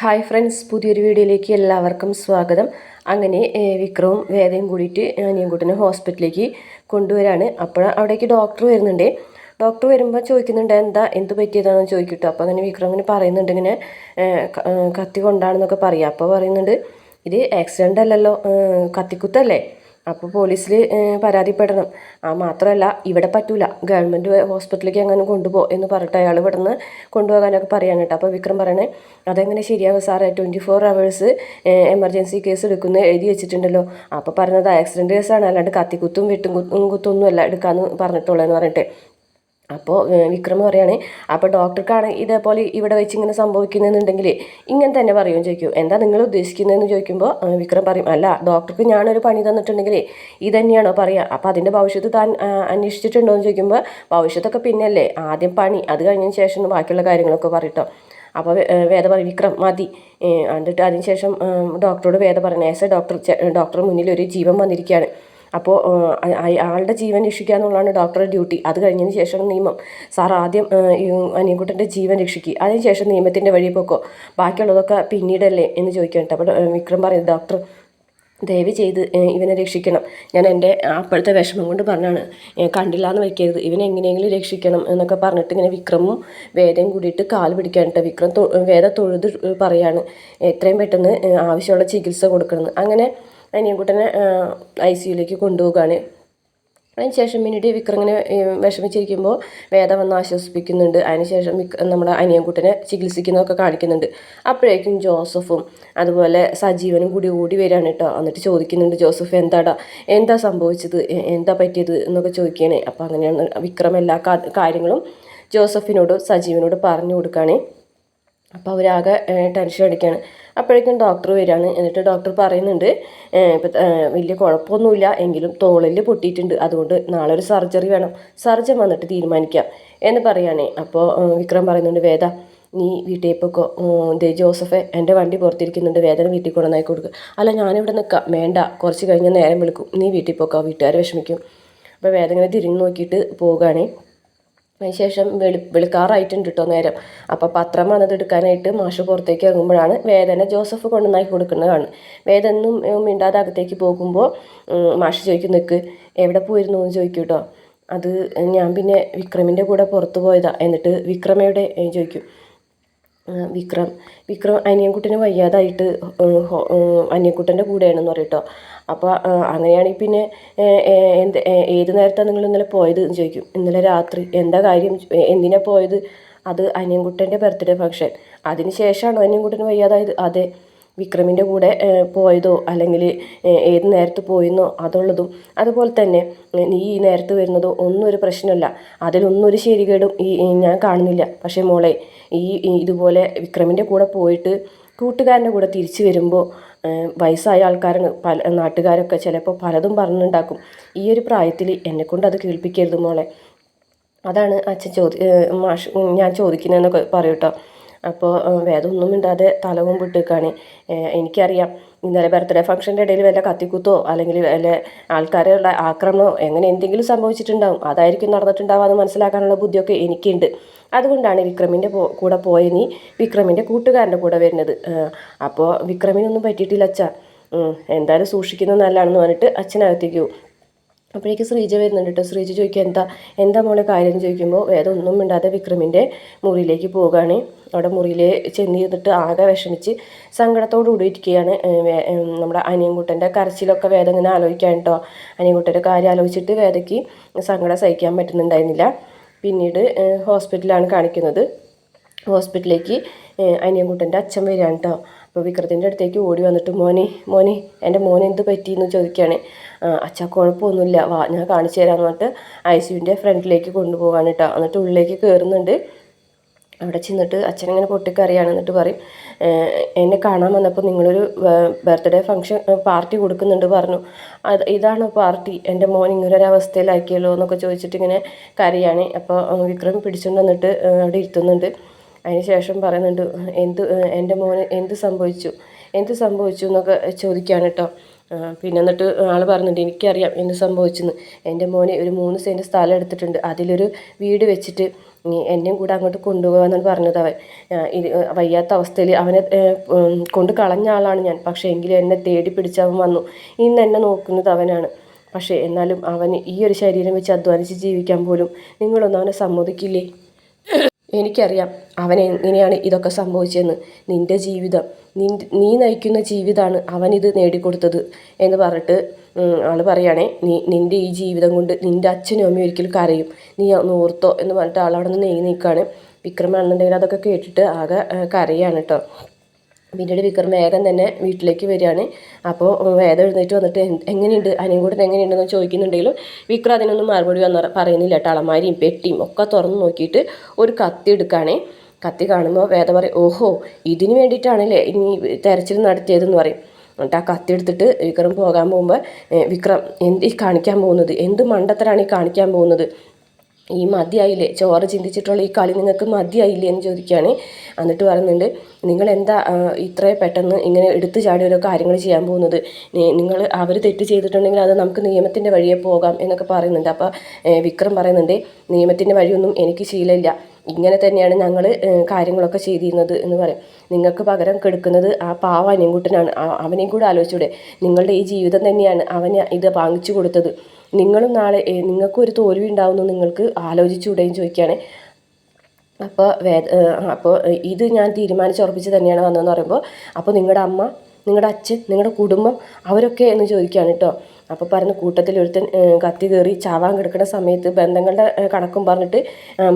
Hi friends പുതിയൊരു വീഡിയോയിലേക്ക് എല്ലാവർക്കും സ്വാഗതം. അങ്ങനെ വിക്രവും വേദയും കൂടിയിട്ട് അനിയൻകുട്ടനെ ഹോസ്പിറ്റലിലേക്ക് കൊണ്ടുവരാണ്. അപ്പോൾ അവിടേക്ക് ഡോക്ടർ വരുന്നുണ്ട്. ഡോക്ടർ വരുമ്പോൾ ചോദിക്കുന്നുണ്ട് എന്താ എന്ത് പറ്റിയതാണെന്ന് ചോദിക്കട്ടോ. അപ്പോൾ അങ്ങനെ വിക്രം ഇങ്ങനെ പറയുന്നുണ്ട് ഇങ്ങനെ കത്തി കൊണ്ടാണെന്നൊക്കെ പറയാം. അപ്പോൾ പറയുന്നുണ്ട് ഇത് ആക്സിഡന്റ് അല്ലല്ലോ കത്തിക്കുത്തല്ലേ? അപ്പോൾ പോലീസിൽ പരാതിപ്പെടണം. ആ മാത്രമല്ല ഇവിടെ പറ്റൂല. ഗവൺമെന്റ് ഹോസ്പിറ്റലിലേക്ക് അങ്ങനെ കൊണ്ടുപോ എന്ന് പറഞ്ഞിട്ട് അയാൾ ഇവിടെ നിന്ന് കൊണ്ടുപോകാനൊക്കെ പറയാൻ കേട്ടോ. അപ്പോൾ വിക്രം പറയണേ അതെങ്ങനെ ശരിയാവും സാറേ? Twenty four hours emergency case എടുക്കുന്ന എഴുതി വെച്ചിട്ടുണ്ടല്ലോ. അപ്പോൾ പറഞ്ഞത് ആക്സിഡന്റ് കേസാണ് അല്ലാണ്ട് കത്തിക്കുത്തും വെട്ടും കുത്തും കുത്തൊന്നും അല്ല എടുക്കാമെന്ന് പറഞ്ഞിട്ടുള്ളതെന്ന് പറഞ്ഞിട്ട്. അപ്പോൾ വിക്രം പറയുകയാണ് അപ്പോൾ ഡോക്ടർക്കാണ് ഇതേപോലെ ഇവിടെ വെച്ച് ഇങ്ങനെ സംഭവിക്കുന്നതെന്നുണ്ടെങ്കിൽ ഇങ്ങനെ തന്നെ പറയുമെന്ന് ചോദിക്കും. എന്താ നിങ്ങൾ ഉദ്ദേശിക്കുന്നതെന്ന് ചോദിക്കുമ്പോൾ വിക്രം പറയും അല്ല ഡോക്ടർക്ക് ഞാനൊരു പണി തന്നിട്ടുണ്ടെങ്കിൽ ഇത് തന്നെയാണോ പറയുക. അപ്പോൾ അതിന്റെ ഭവിഷ്യത്ത് താൻ അന്വേഷിച്ചിട്ടുണ്ടോയെന്ന് ചോദിക്കുമ്പോൾ ഭവിഷ്യത്തൊക്കെ പിന്നല്ലേ ആദ്യം പണി അത് കഴിഞ്ഞതിന് ശേഷം ബാക്കിയുള്ള കാര്യങ്ങളൊക്കെ പറയട്ടോ. അപ്പോൾ വേദ പറയും വിക്രം മതി. എന്നിട്ട് അതിന് ശേഷം ഡോക്ടറോട് വേദ പറഞ്ഞു ഏസ് ഡോക്ടർ ഡോക്ടർ മുന്നിൽ ഒരു ജീവൻ വന്നിരിക്കുകയാണ്. അപ്പോൾ ആളുടെ ജീവൻ രക്ഷിക്കുക എന്നുള്ളതാണ് ഡോക്ടറുടെ ഡ്യൂട്ടി അത് കഴിഞ്ഞതിന് ശേഷം നിയമം. സാർ ആദ്യം അനിയൻകുട്ടന്റെ ജീവൻ രക്ഷിക്കുക അതിന് ശേഷം നിയമത്തിന്റെ വഴി പോക്കോ. ബാക്കിയുള്ളതൊക്കെ പിന്നീടല്ലേ? എന്ന് ചോദിക്കാൻ കേട്ടോ അപ്പോൾ വിക്രം പറയുന്നത് ഡോക്ടർ ദയവ് ചെയ്ത് ഇവനെ രക്ഷിക്കണം. ഞാൻ എന്റെ അപ്പോഴത്തെ വിഷമം കൊണ്ട് പറഞ്ഞാണ് കണ്ടില്ല എന്ന് വയ്ക്കരുത് ഇവനെ എങ്ങനെയെങ്കിലും രക്ഷിക്കണം എന്നൊക്കെ പറഞ്ഞിട്ട് ഇങ്ങനെ വിക്രമും വേദയും കൂടിയിട്ട് കാൽ പിടിക്കാൻ കേട്ടോ. വിക്രം വേദ തൊഴുത് പറയാണ് എത്രയും പെട്ടെന്ന് ആവശ്യമുള്ള ചികിത്സ കൊടുക്കണം അങ്ങനെ അനിയൻകുട്ടനെ ഐ സിയുലേക്ക് കൊണ്ടുപോവുകയാണ് അതിന് ശേഷം പിന്നീട് വിക്രമിനെ വിഷമിച്ചിരിക്കുമ്പോൾ വേദ വന്ന് ആശ്വസിപ്പിക്കുന്നുണ്ട്. അതിനുശേഷം നമ്മുടെ അനിയൻകുട്ടനെ ചികിത്സിക്കുന്നതൊക്കെ കാണിക്കുന്നുണ്ട്. അപ്പോഴേക്കും ജോസഫും അതുപോലെ സജീവനും കൂടി ഓടി വരികയാണ് കേട്ടോ. എന്നിട്ട് ചോദിക്കുന്നുണ്ട് ജോസഫ് എന്താടാ? എന്താ സംഭവിച്ചത്? എന്താ പറ്റിയത്? എന്നൊക്കെ ചോദിക്കുകയാണ്. അപ്പോൾ അങ്ങനെയാണ് വിക്രം എല്ലാ കാര്യങ്ങളും ജോസഫിനോട് സജീവനോട് പറഞ്ഞു കൊടുക്കുകയാണ് അപ്പോൾ അവരാകെ ടെൻഷൻ അടിക്കുകയാണ്. അപ്പോഴേക്കും ഡോക്ടർ വരികയാണ്. എന്നിട്ട് ഡോക്ടർ പറയുന്നുണ്ട് ഇപ്പം വലിയ കുഴപ്പമൊന്നുമില്ല എങ്കിലും തോളിൽ പൊട്ടിയിട്ടുണ്ട്. അതുകൊണ്ട് നാളെ ഒരു സർജറി വേണം. സർജൻ വന്നിട്ട് തീരുമാനിക്കാം എന്ന് പറയുകയാണേ അപ്പോൾ വിക്രം പറയുന്നുണ്ട് വേദ നീ വീട്ടിൽ പോക്കോ ദേ ജോസഫെ എന്റെ വണ്ടി പുറത്തിരിക്കുന്നുണ്ട്. വേദന വീട്ടിൽ കൊണ്ടുവന്നായി കൊടുക്കുക അല്ല ഞാനിവിടെ നിൽക്കാം. വേണ്ട കുറച്ച് കഴിഞ്ഞ് നേരം വിളിക്കും. നീ വീട്ടിൽ പോക്കോ വീട്ടുകാർ വിഷമിക്കും. അപ്പോൾ വേദന ഇങ്ങനെ തിരിഞ്ഞു നോക്കിയിട്ട് പോവുകയാണേ. അതിനുശേഷം വെളി വെളുക്കാറായിട്ടുണ്ട് കേട്ടോ നേരം. അപ്പോൾ പത്രം വന്നത് എടുക്കാനായിട്ട് മാഷ് പുറത്തേക്ക് ഇറങ്ങുമ്പോഴാണ് വേദന ജോസഫ് കൊണ്ടുവന്നാക്കി കൊടുക്കുന്നതാണ്. വേദനും മിണ്ടാതെ അകത്തേക്ക് പോകുമ്പോൾ മാഷ് ചോദിക്കും നിൽക്ക് എവിടെ പോയിരുന്നു? എന്ന് ചോദിക്കും കേട്ടോ അത് ഞാൻ പിന്നെ വിക്രമിന്റെ കൂടെ പുറത്ത് പോയതാണ് എന്നിട്ട് വിക്രമയുടെ ചോദിക്കും വിക്രം. വിക്രം അനിയൻകുട്ടന് വയ്യാതായിട്ട് അനിയൻകുട്ടന്റെ കൂടെയാണെന്ന് പറയട്ടോ അപ്പോൾ അങ്ങനെയാണെങ്കിൽ പിന്നെ എന്ത് ഏത് നേരത്താണ് നിങ്ങൾ ഇന്നലെ പോയത് എന്ന് ചോദിക്കും. ഇന്നലെ രാത്രി എന്താ കാര്യം? എന്തിനാണ് എന്തിനാ പോയത്? അത് അനിയൻകുട്ടന്റെ ബർത്ത്ഡേ ഫംഗ്ഷൻ അതിന് ശേഷമാണോ അനിയൻകുട്ടന് വയ്യാതായത്? അതെ. വിക്രമിന്റെ കൂടെ പോയതോ? അല്ലെങ്കിൽ ഏത് നേരത്ത് പോയെന്നോ? അതുള്ളതും. അതുപോലെ തന്നെ നീ ഈ നേരത്ത് വരുന്നതോ ഒന്നും ഒരു പ്രശ്നമല്ല. അതിലൊന്നും ഒരു ശരികേടും ഈ ഞാൻ കാണുന്നില്ല. പക്ഷേ മോളെ ഈ ഇതുപോലെ വിക്രമിന്റെ കൂടെ പോയിട്ട് കൂട്ടുകാരന്റെ കൂടെ തിരിച്ചു വരുമ്പോൾ വയസ്സായ ആൾക്കാരാണ് പല നാട്ടുകാരൊക്കെ ചിലപ്പോൾ പലതും പറഞ്ഞുണ്ടാക്കും. ഈ ഒരു പ്രായത്തിൽ എന്നെക്കൊണ്ട് അത് കേൾപ്പിക്കരുത് മോളെ. അതാണ് അച്ഛൻ ചോദി മാഷ് ഞാൻ ചോദിക്കുന്നതെന്നൊക്കെ പറയും കേട്ടോ അപ്പോൾ വേദമൊന്നും മിണ്ടാതെ തല കൊമ്പിട്ടേക്കാണ്. എനിക്കറിയാം. ഇന്നലെ ബർത്ത്ഡേ ഫംഗ്ഷന്റെ ഇടയിൽ വല്ല കത്തിക്കുത്തോ അല്ലെങ്കിൽ വല്ല ആൾക്കാരുടെ ആക്രമണമോ എങ്ങനെ എന്തെങ്കിലും സംഭവിച്ചിട്ടുണ്ടാവും അതായിരിക്കും നടന്നിട്ടുണ്ടാവാന്ന് മനസ്സിലാക്കാനുള്ള ബുദ്ധിയൊക്കെ എനിക്കുണ്ട്. അതുകൊണ്ടാണ് വിക്രമിന്റെ കൂടെ പോയ നീ വിക്രമിന്റെ കൂട്ടുകാരന്റെ കൂടെ വരുന്നത്. അപ്പോൾ വിക്രമിനൊന്നും പറ്റിയിട്ടില്ല അച്ഛ. എന്തായാലും സൂക്ഷിക്കുന്നത് നല്ലതാണെന്ന് പറഞ്ഞിട്ട് അച്ഛനകത്തേക്ക് പോകും അപ്പോഴേക്ക് ശ്രീജ വരുന്നുണ്ട് കേട്ടോ ശ്രീജ ചോദിക്കുക എന്താ എന്താ മോളെ കാര്യം? ചോദിക്കുമ്പോൾ വേറെ ഒന്നും മിണ്ടാതെ വിക്രമിന്റെ മുറിയിലേക്ക് പോവുകയാണ് അവിടെ മുറിയിൽ ചെന്നിരുന്നിട്ട് ആകെ വിഷമിച്ച് സങ്കടത്തോടു കൂടി ഇരിക്കുകയാണ്. നമ്മുടെ അനിയൻകുട്ടന്റെ കരച്ചിലൊക്കെ വേദ ഇങ്ങനെ ആലോചിക്കാൻ കേട്ടോ അനിയൻകുട്ടന്റെ കാര്യം ആലോചിച്ചിട്ട് വേദയ്ക്ക് സങ്കടം സഹിക്കാൻ പറ്റുന്നുണ്ടായിരുന്നില്ല. പിന്നീട് ഹോസ്പിറ്റലാണ് കാണിക്കുന്നത്. ഹോസ്പിറ്റലിലേക്ക് അനിയൻകുട്ടന്റെ അച്ഛൻ വരികയാണ് കേട്ടോ അപ്പോൾ വിക്രത്തിന്റെ അടുത്തേക്ക് ഓടി വന്നിട്ട് മോനെ മോനെ എന്റെ മോനെ എന്ത് പറ്റിയെന്ന് ചോദിക്കുകയാണ്. അച്ഛാ കുഴപ്പമൊന്നുമില്ല. വാ ഞാൻ കാണിച്ചു തരാം പറഞ്ഞിട്ട് ഐ സിയുവിന്റെ ഫ്രണ്ടിലേക്ക് കൊണ്ടുപോകാണ് കേട്ടോ. എന്നിട്ട് ഉള്ളിലേക്ക് കയറുന്നുണ്ട്. അവിടെ ചെന്നിട്ട് അച്ഛനിങ്ങനെ പൊട്ടിക്കറിയാണ് എന്നിട്ട് പറയും എന്നെ കാണാൻ വന്നപ്പോൾ നിങ്ങളൊരു ബർത്ത്ഡേ ഫംഗ്ഷൻ പാർട്ടി കൊടുക്കുന്നുണ്ട് പറഞ്ഞു. അത് ഇതാണോ പാർട്ടി? എന്റെ മോൻ ഇങ്ങനൊരു അവസ്ഥയിലാക്കിയല്ലോ എന്നൊക്കെ ചോദിച്ചിട്ട് ഇങ്ങനെ കരയാണ്. അപ്പോൾ വിക്രം പിടിച്ചുകൊണ്ട് വന്നിട്ട് അവിടെ ഇരുത്തുന്നുണ്ട്. അതിന് ശേഷം പറയുന്നുണ്ട് എന്ത് എന്റെ മോന് എന്ത് സംഭവിച്ചു? എന്ത് സംഭവിച്ചു എന്നൊക്കെ ചോദിക്കുകയാണ് കേട്ടോ. പിന്നെ എന്നിട്ട് ആൾ പറഞ്ഞിട്ടുണ്ട് എനിക്കറിയാം എന്ത് സംഭവിച്ചെന്ന്. എന്റെ മോനെ ഒരു മൂന്ന് സെന്റ് സ്ഥലം എടുത്തിട്ടുണ്ട്. അതിലൊരു വീട് വെച്ചിട്ട് എന്നെയും കൂടെ അങ്ങോട്ട് കൊണ്ടുപോകാമെന്നാണ് പറഞ്ഞത് അവൻ. ഇത് വയ്യാത്ത അവസ്ഥയിൽ അവനെ കൊണ്ട് കളഞ്ഞ ആളാണ് ഞാൻ. പക്ഷേ എങ്കിലും എന്നെ തേടി പിടിച്ചവൻ വന്നു. ഇന്ന് എന്നെ നോക്കുന്നത് അവനാണ്. പക്ഷേ എന്നാലും അവന് ഈ ഒരു ശരീരം വെച്ച് അധ്വാനിച്ച് ജീവിക്കാൻ പോലും നിങ്ങളൊന്നും അവനെ സമ്മതിക്കില്ലേ? എനിക്കറിയാം അവൻ എങ്ങനെയാണ് ഇതൊക്കെ സംഭവിച്ചതെന്ന്. നിന്റെ ജീവിതം നിന്റെ നീ നയിക്കുന്ന ജീവിതമാണ് അവനിത് നേടിക്കൊടുത്തത് എന്ന് പറഞ്ഞിട്ട് ആൾ പറയുകയാണേ നീ നിന്റെ ഈ ജീവിതം കൊണ്ട് നിന്റെ അച്ഛനും അമ്മയും ഒരിക്കലും കരയും. നീ ഒന്ന് ഓർത്തോ എന്ന് പറഞ്ഞിട്ട് ആളവിടെ നിന്ന് നെയ്യ് നിൽക്കുകയാണ് വിക്രമാണെന്നുണ്ടെങ്കിൽ അതൊക്കെ കേട്ടിട്ട് ആകെ കരയാണ് കേട്ടോ പിന്നീട് വിക്രം വേഗം തന്നെ വീട്ടിലേക്ക് വരികയാണ്. അപ്പോൾ വേദം എഴുന്നേറ്റ് വന്നിട്ട് എങ്ങനെയുണ്ട്? അനിയൻകൂട്ടൻ എങ്ങനെയുണ്ടെന്ന് ചോദിക്കുന്നുണ്ടെങ്കിലും വിക്രം അതിനൊന്നും മറുപടി വന്ന് പറയുന്നില്ല കേട്ടോ. അളമാരിയും പെട്ടിയും ഒക്കെ തുറന്ന് നോക്കിയിട്ട് ഒരു കത്തി എടുക്കുകയാണേ. കത്തി കാണുമ്പോൾ വേദം പറയും ഓഹോ ഇതിന് വേണ്ടിയിട്ടാണല്ലേ ഇനി തെരച്ചിൽ നടത്തിയതെന്ന് പറയും. എന്നിട്ട് ആ കത്തി എടുത്തിട്ട് വിക്രം പോകാൻ പോകുമ്പോൾ വിക്രം എന്ത് കാണിക്കാൻ പോകുന്നത്? എന്ത് മണ്ടത്തരാണ് ഈ കാണിക്കാൻ പോകുന്നത്? ഈ മതിയായില്ലേ? ചോറ് ചിന്തിച്ചിട്ടുള്ള ഈ കളി നിങ്ങൾക്ക് മതിയായില്ലേ എന്ന് ചോദിക്കുകയാണ്. എന്നിട്ട് പറയുന്നുണ്ട് നിങ്ങൾ എന്താ ഇത്രയും പെട്ടെന്ന് ഇങ്ങനെ എടുത്തു ചാടി ഓരോ കാര്യങ്ങൾ ചെയ്യാൻ പോകുന്നത്? നിങ്ങൾ അവർ തെറ്റ് ചെയ്തിട്ടുണ്ടെങ്കിൽ അത് നമുക്ക് നിയമത്തിന്റെ വഴിയെ പോകാം എന്നൊക്കെ പറയുന്നുണ്ട്. അപ്പോൾ വിക്രം പറയുന്നുണ്ട് നിയമത്തിന്റെ വഴിയൊന്നും എനിക്ക് ശീലമില്ല. ഇങ്ങനെ തന്നെയാണ് ഞങ്ങൾ കാര്യങ്ങളൊക്കെ ചെയ്തിരുന്നത് എന്ന് പറയും. നിങ്ങൾക്ക് പകരം കെടുക്കുന്നത് ആ പാവ അനിയൻകുട്ടനാണ്. അവനെയും കൂടെ ആലോചിച്ചൂടെ. നിങ്ങളുടെ ഈ ജീവിതം തന്നെയാണ് അവന് ഇത് വാങ്ങിച്ചു കൊടുത്തത്. നിങ്ങളും നാളെ നിങ്ങൾക്കും ഒരു തോൽവി ഉണ്ടാവുമെന്ന് നിങ്ങൾക്ക് ആലോചിച്ചുകൂടെയും ചോദിക്കുകയാണ്. അപ്പോൾ വേദ അപ്പോൾ ഇത് ഞാൻ തീരുമാനിച്ചുറപ്പിച്ച് തന്നെയാണ് വന്നതെന്ന് പറയുമ്പോൾ അപ്പോൾ നിങ്ങളുടെ അമ്മ നിങ്ങളുടെ അച്ഛൻ നിങ്ങളുടെ കുടുംബം അവരൊക്കെ എന്ന് ചോദിക്കുകയാണ് കേട്ടോ അപ്പോൾ പറഞ്ഞ് കൂട്ടത്തിൽ ഒരുത്തൻ കത്തി കയറി ചാവാൻ കിടക്കുന്ന സമയത്ത് ബന്ധങ്ങളുടെ കണക്കും പറഞ്ഞിട്ട്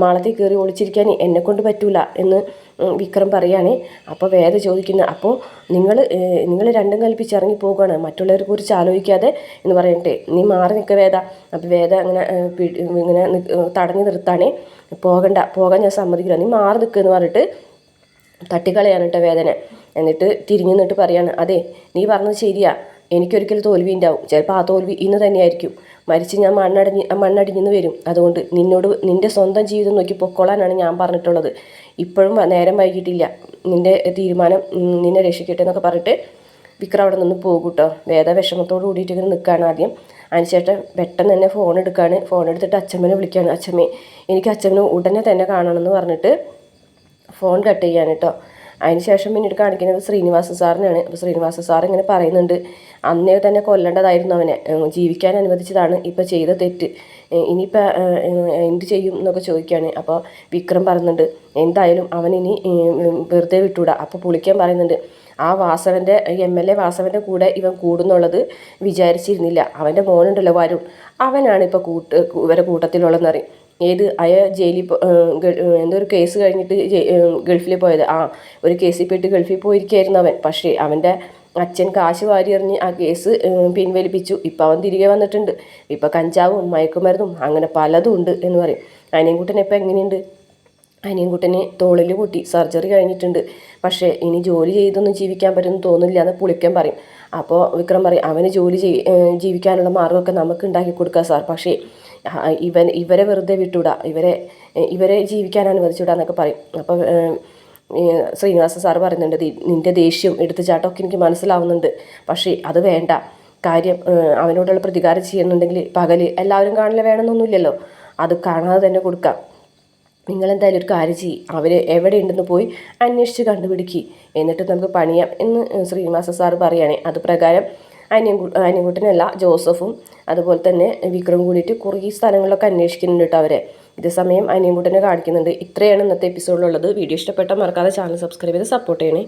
മാളത്തിൽ കയറി ഒളിച്ചിരിക്കാൻ എന്നെ കൊണ്ട് പറ്റൂല എന്ന് വിക്രം പറയുകയാണ് അപ്പോൾ വേദ ചോദിക്കുന്നു അപ്പോൾ നിങ്ങൾ നിങ്ങൾ രണ്ടും കൽപ്പിച്ച് ഇറങ്ങി പോകുകയാണ് മറ്റുള്ളവരെ കുറിച്ച് ആലോചിക്കാതെ എന്ന് പറയട്ടെ. നീ മാറി നിൽക്കുക വേദ. അപ്പോൾ വേദ അങ്ങനെ ഇങ്ങനെ തടഞ്ഞു നിർത്താണേ. പോകണ്ട പോകാൻ ഞാൻ സമ്മതിക്കില്ല നീ മാറി നിൽക്കുക എന്ന് പറഞ്ഞിട്ട് തട്ടിക്കളയാണ് കേട്ടോ വേദന. എന്നിട്ട് തിരിഞ്ഞു നിന്നിട്ട് പറയാണ് അതെ നീ പറഞ്ഞത് ശരിയാ. എനിക്കൊരിക്കൽ തോൽവി ഉണ്ടാവും ചിലപ്പോൾ ആ തോൽവി ഇന്ന് തന്നെയായിരിക്കും. മരിച്ച് ഞാൻ മണ്ണടിഞ്ഞ് മണ്ണടിഞ്ഞെന്ന് വരും. അതുകൊണ്ട് നിന്നോട് നിന്റെ സ്വന്തം ജീവിതം നോക്കി പൊക്കോളാനാണ് ഞാൻ പറഞ്ഞിട്ടുള്ളത്. ഇപ്പോഴും നേരം വൈകിട്ടില്ല. നിന്റെ തീരുമാനം നിന്നെ രക്ഷിക്കട്ടെ എന്നൊക്കെ പറഞ്ഞിട്ട് വിക്രം അവിടെ നിന്ന് പോകും കേട്ടോ. വേദ വിഷമത്തോട് കൂടിയിട്ട് ഇങ്ങനെ നിൽക്കുകയാണ് ആദ്യം. അതിനുശേഷം പെട്ടെന്ന് തന്നെ ഫോൺ എടുക്കുകയാണ് ഫോൺ എടുത്തിട്ട് അച്ഛമ്മനെ വിളിക്കുകയാണ് അച്ഛമ്മേ എനിക്ക് അച്ഛമ്മനെ ഉടനെ തന്നെ കാണണമെന്ന് പറഞ്ഞിട്ട് ഫോൺ കട്ട് ചെയ്യാൻ കേട്ടോ. അതിനുശേഷം പിന്നീട് കാണിക്കുന്നത് ശ്രീനിവാസ സാറിനാണ്. അപ്പോൾ ശ്രീനിവാസ സാർ ഇങ്ങനെ പറയുന്നുണ്ട് അന്നേ തന്നെ കൊല്ലേണ്ടതായിരുന്നു അവനെ. ജീവിക്കാൻ അനുവദിച്ചതാണ്. ഇപ്പോൾ ചെയ്ത തെറ്റ്. ഇനിയിപ്പോൾ എന്ത് ചെയ്യും എന്നൊക്കെ ചോദിക്കുകയാണ് അപ്പോൾ വിക്രം പറയുന്നുണ്ട് എന്തായാലും അവൻ ഇനി വെറുതെ വിട്ടൂടാ. അപ്പോൾ പുളിക്കാൻ പറയുന്നുണ്ട് ആ വാസവന്റെ എം എൽ എ വാസവന്റെ കൂടെ ഇവൻ കൂടുന്നുള്ളത് വിചാരിച്ചിരുന്നില്ല. അവന്റെ മോനുണ്ടല്ലോ വരും അവനാണ് ഇപ്പോൾ കൂട്ട് ഇവരെ കൂട്ടത്തിലുള്ളതെന്ന് അറിയും ഏത് അയ ജയിലിൽ എന്തോ ഒരു കേസ് കഴിഞ്ഞിട്ട് ഗൾഫിൽ പോയത്. ആ ഒരു കേസിൽ പെട്ട് ഗൾഫിൽ പോയിരിക്കുകയായിരുന്നു അവൻ. പക്ഷേ അവന്റെ അച്ഛൻ കാശ് വാരി എറിഞ്ഞ് ആ കേസ് പിൻവലിപ്പിച്ചു. ഇപ്പം അവൻ തിരികെ വന്നിട്ടുണ്ട്. ഇപ്പം കഞ്ചാവും മയക്കുമരുന്നും അങ്ങനെ പലതും ഉണ്ട് എന്ന് പറയും. അനിയൻകുട്ടൻ ഇപ്പം എങ്ങനെയുണ്ട്? അനിയൻകുട്ടനെ തോളിൽ കൂട്ടി സർജറി കഴിഞ്ഞിട്ടുണ്ട്. പക്ഷേ ഇനി ജോലി ചെയ്തൊന്നും ജീവിക്കാൻ പറ്റുമെന്ന് തോന്നില്ല എന്ന് പുളിക്കാൻ പറയും. അപ്പോൾ വിക്രം പറയും അവന് ജോലി ജീവിക്കാനുള്ള മാർഗമൊക്കെ നമുക്ക് ഉണ്ടാക്കി കൊടുക്കാം സാർ. പക്ഷേ ഇവൻ ഇവരെ വെറുതെ വിട്ടൂടാ. ഇവരെ ഇവരെ ജീവിക്കാൻ അനുവദിച്ചൂടാ എന്നൊക്കെ പറയും. അപ്പോൾ ശ്രീനിവാസ സാർ പറയുന്നുണ്ട് നിന്റെ ദേഷ്യം എടുത്തുചാട്ടമൊക്കെ എനിക്ക് മനസ്സിലാവുന്നുണ്ട്. പക്ഷേ അത് വേണ്ട. കാര്യം അവനോടുള്ള പ്രതികാരം ചെയ്യുന്നുണ്ടെങ്കിൽ പകൽ എല്ലാവരും കാണില്ല വേണമെന്നൊന്നുമില്ലല്ലോ. അത് കാണാതെ തന്നെ കൊടുക്കാം. നിങ്ങളെന്തായാലും ഒരു കാര്യം ചെയ്യും. അവർ എവിടെ ഉണ്ടെന്ന് പോയി അന്വേഷിച്ച് കണ്ടുപിടിക്കുക എന്നിട്ട് നമുക്ക് പണിയാം എന്ന് ശ്രീനിവാസ സാർ പറയുകയാണെ. അത് പ്രകാരം അനിയൻകു അനിയൻകുട്ടനല്ല ജോസഫും അതുപോലെ തന്നെ വിക്രം കൂടിയിട്ട് കുറേ സ്ഥലങ്ങളിലൊക്കെ അന്വേഷിക്കുന്നുണ്ട് കേട്ടോ അവരെ. ഇതേ സമയം അനിയൻകുട്ടനെ കാണിക്കുന്നുണ്ട്. ഇത്രയാണ് ഇന്നത്തെ എപ്പിസോഡിലുള്ളത് വീഡിയോ ഇഷ്ടപ്പെട്ടാൽ മറക്കാതെ ചാനൽ സബ്സ്ക്രൈബ് ചെയ്ത് സപ്പോർട്ട് ചെയ്യണേ.